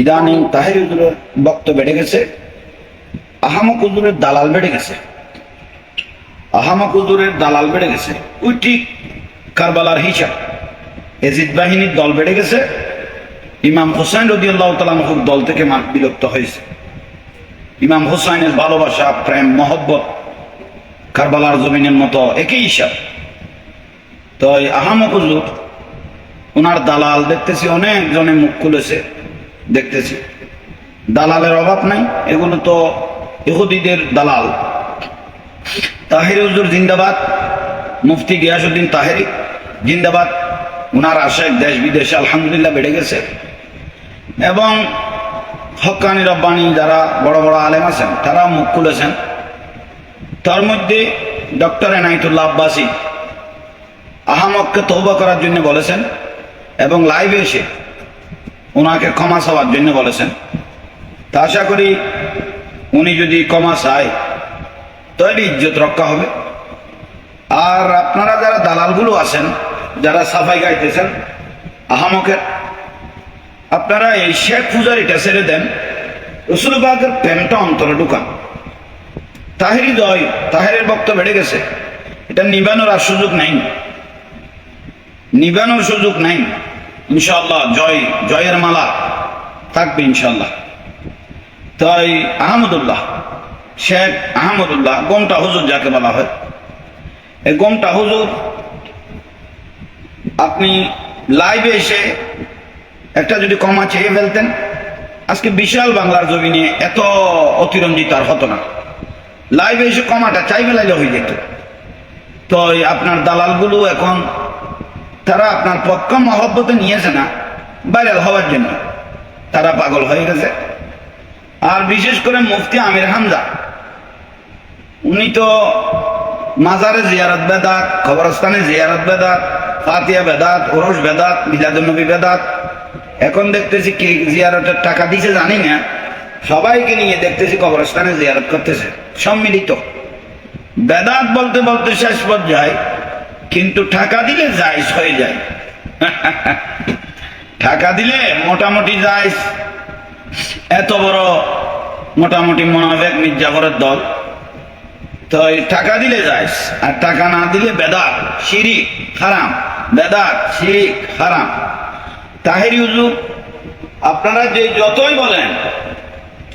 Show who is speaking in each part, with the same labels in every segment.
Speaker 1: ইদানিং তাহের হুজুরের বক্ত বেড়ে গেছে, আহামক হুজুরের দালাল বেড়ে গেছে। আহামক হুজুরের দালাল বেড়ে গেছে। ওই ঠিক কারবালার হিসাব। এজিদ বাহিনীর দল বেড়ে গেছে। ইমাম হোসেন রদি আল্লাহ তালামহুর দল থেকে বিলুপ্ত হয়েছে। ইমাম হোসাইনের ভালোবাসা, প্রেম, মহব্বত কারবালার জমিনের মতো একই হিসাব। তো আহামক হুজুর, ওনার দালাল দেখতেছি অনেক জনে মুখ খুলেছে। দেখতেছি। দালালের অভাব নাই, এগুলো তো ইহুদিদের দালাল। তাহির হুজুর জিন্দাবাদ, মুফতি গিয়াসুদ্দিন তাহেরি জিন্দাবাদ ওনার আশেক দেশ বিদেশে আলহামদুলিল্লাহ বেড়ে গেছে। এবং হকানি রব্বানি যারা বড় বড় আলেম আছেন তারা মুখ খুলেছেন। তার মধ্যে ডক্টর এনাইতুল্লাহ আব্বাসী আহামককে তৌবা করার জন্য বলেছেন এবং লাইভে এসে ওনাকে ক্ষমা চাওয়ার জন্য বলেছেন। তা আশা করি উনি যদি ক্ষমা চায়, তাহলে ইজ্জত রক্ষা হবে। আর আপনারা যারা দালালগুলো আছেন, যারা সাফাই গাইতেছেন, আহামকের, আপনারা এই শেখ পূজারিটা ছেড়ে দেন রসুলবাগের প্রেমটা অন্তরে ঢুকান। তাহেরি জয়, তাহেরের বক্তব্য বেড়ে গেছে। এটা নিবানোর আর সুযোগ নাই। নিবানোর সুযোগ নাই। ইনশাল্লাহ জয়, জয়ের মালা থাকবে ইনশাল্লাহ তাই আহমদুল্লাহ, শেখ আহমদুল্লাহ, গমটা হুজুর যাকে বলা হয়। এই গমটা হুজুর, আপনি লাইভে এসে একটা যদি কমা চেয়ে ফেলতেন, আজকে বিশাল বাংলার জমি নিয়ে এত অতিরঞ্জিত আর হতো না। লাইভে এসে কমাটা চাই ফেলাইলে হয়ে যেত। তো আপনার দালালগুলো এখন তারা আপনার পক্ষ মহব্বতে নিয়েছে না ভাইরাল হওয়ার জন্য। তারা পাগল হয়ে গেছে। আর বিশেষ করে মুফতি আমির হামজা। উনি তো মাজারে জিয়ারত বেদাত খবরস্থানে জিয়ারত বেদাত, ফাতিয়া বেদাত, ওরস বেদাত মিলাদুলনবী বেদাত। এখন দেখতেছি কে জিয়ারতের টাকা দিছে জানি না। সবাইকে নিয়ে দেখতেছি কবরস্থানে জিয়ারত করতেছে। সম্মিলিত। বেদাত বলতে বলতে শেষ পর্যায়ে কিন্তু টাকা দিলে জায়জ হয়ে যায়। টাকা দিলে মোটামুটি জায়জ। এত বড় মোটামুটি মোনাফেক মির্জাফরের দল। তো টাকা দিলে যাইস আর টাকা না দিলে বেদাত, শিরিক, হারাম। বেদাত, শিরিক, হারাম। তাহেরি হুজুর, আপনারা যে যতই বলেন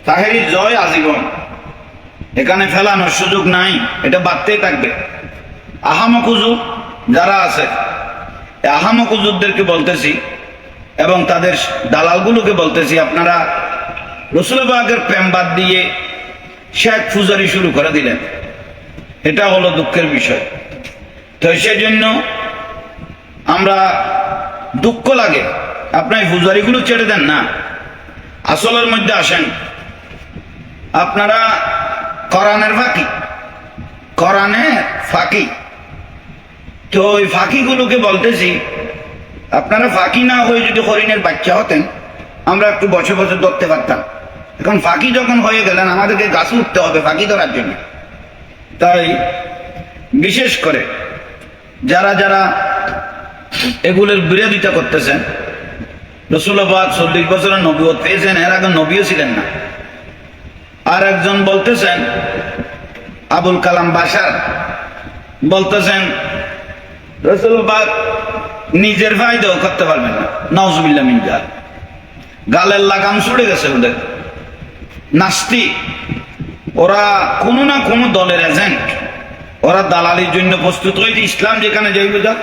Speaker 1: তাহেরি জয় আজীবন। এখানে ফেলানোর সুযোগ নাই, এটা বাড়তেই থাকবে। আহামক হুজুর যারা আছে আহামক হুজুরদেরকে বলতেছি এবং তাদের দালালগুলোকে বলতেছি, আপনারা রসুলবাগের প্রেম বাদ দিয়ে শেখ ফুজারি শুরু করে দিলেন। এটা হলো দুঃখের বিষয়। তো সেজন্য আমরা দুঃখ লাগে। আপনার ফুজারিগুলো ছেড়ে দেন না। আসলের মধ্যে আসেন। আপনারা কোরআনের ফাঁকি। কোরআনে ফাঁকি। তো ওই ফাঁকিগুলোকে বলতেছি, আপনারা ফাঁকি না হয়ে যদি হরিণের বাচ্চা হতেন, আমরা একটু বছর বছর ধরতে পারতাম। এখন ফাঁকি যখন হয়ে গেলেন, আমাদেরকে গাছ উঠতে হবে ফাঁকি ধরার জন্য। তাই বিশেষ করে যারা যারা এগুলোর বিরোধিতা করতেছেন রসুল্লাবাদ চল্লিশ বছরের নবীত পেয়েছেন, এর আগে নবীও ছিলেন না। আর একজন বলতেছেন, আবুল কালাম বাসার বলতেছেন রসুলবাদ নিজের ফায়দাও করতে পারবেন না। নওজবিল্লা মিনজা গালের লাগাম ছুড়ে গেছে ওদের। নাস্তি। ওরা কোনো না কোনো দলের এজেন্ট ওরা দালালির জন্য প্রস্তুত হয়েছে ইসলাম যেখানে যাইবে যাক।